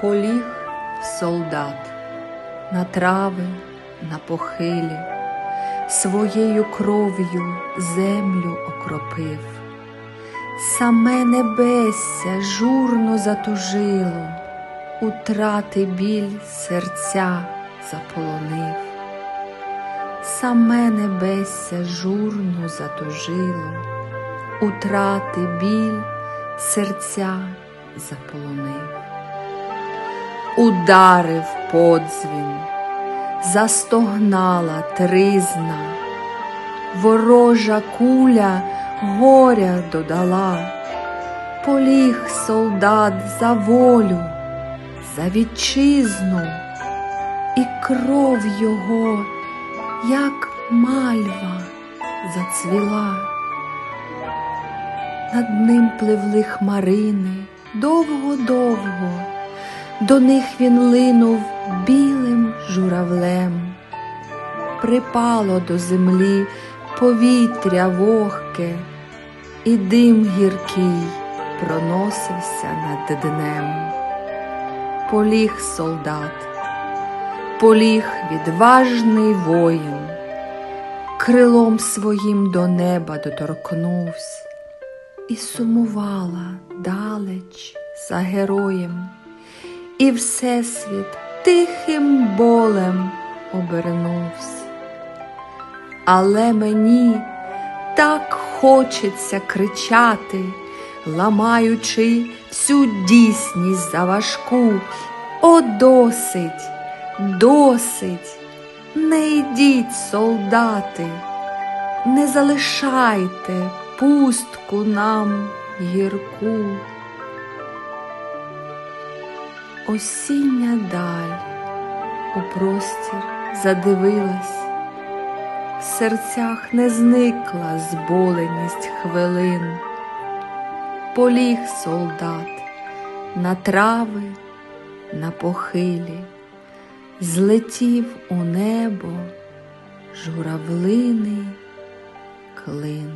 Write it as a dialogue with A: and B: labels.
A: Поліг солдат на трави, на похилі, своєю кров'ю землю окропив, саме небесся журно затужило, утрати біль серця заполонив, саме небесся журно затужило, утрати біль серця заполонив ударив подзвін, застогнала тризна, ворожа куля горя додала, поліг солдат за волю, за вітчизну, і кров його, як мальва, зацвіла. Над ним пливли хмарини довго-довго. До них він линув білим журавлем, припало до землі повітря вогке, і дим гіркий проносився над днем. Поліг солдат, поліг відважний воїн, крилом своїм до неба доторкнувся і сумувала далеч за героєм і Всесвіт тихим болем обернувся. Але мені так хочеться кричати, ламаючи всю дійсність за важку. О, досить, досить, не йдіть, солдати, не залишайте пустку нам гірку. Осіння даль у простір задивилась, в серцях не зникла зболеність хвилин, поліг солдат на трави, на похилі, злетів у небо журавлиний клин.